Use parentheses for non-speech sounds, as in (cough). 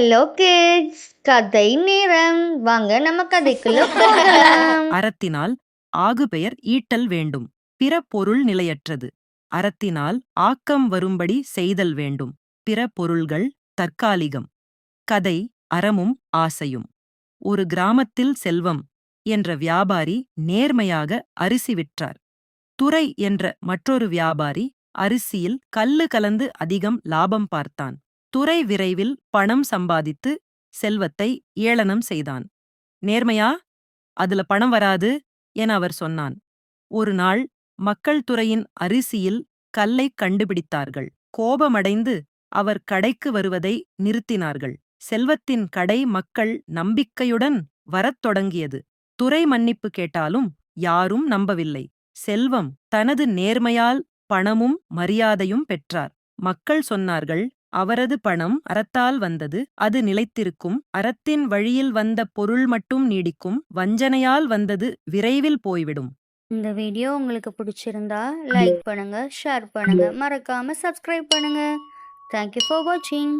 Hello kids கதை நேரம். வாங்க நம்ம கதைக்குள்ள போகலாம். (laughs) அறத்தினால் ஆகு பெயர் ஈட்டல் வேண்டும். பிற பொருள் நிலையற்றது. அறத்தினால் ஆக்கம் வரும்படி செய்தல் வேண்டும். பிற பொருள்கள் தற்காலிகம். கதை அறமும் ஆசையும். ஒரு கிராமத்தில் செல்வம் என்ற வியாபாரி நேர்மையாக அரிசி விற்றார். துறை என்ற மற்றொரு வியாபாரி அரிசியில் கல்லு கலந்து அதிகம் லாபம் பார்த்தான். துறை விரைவில் பணம் சம்பாதித்து செல்வத்தை ஏளனம் செய்தான். நேர்மையா? அதுல பணம் வராது என அவர் சொன்னான். ஒரு நாள் மக்கள் துறையின் அரிசியில் கல்லை கண்டுபிடித்தார்கள். கோபமடைந்து அவர் கடைக்கு வருவதை நிறுத்தினார்கள். செல்வத்தின் கடை மக்கள் நம்பிக்கையுடன் வரத் தொடங்கியது. துறை மன்னிப்பு கேட்டாலும் யாரும் நம்பவில்லை. செல்வம் தனது நேர்மையால் பணமும் மரியாதையும் பெற்றார். மக்கள் சொன்னார்கள் அவரது பணம் அறத்தால் வந்தது அது நிலைத்திருக்கும். அறத்தின் வழியில் வந்த பொருள் மட்டும் நீடிக்கும். வஞ்சனையால் வந்தது விரைவில் போய்விடும். இந்த வீடியோ உங்களுக்கு பிடிச்சிருந்தா லைக் பண்ணுங்க ஷேர் பண்ணுங்க. மறக்காம சப்ஸ்கிரைப் பண்ணுங்க. தேங்க்யூ ஃபார் வாட்சிங்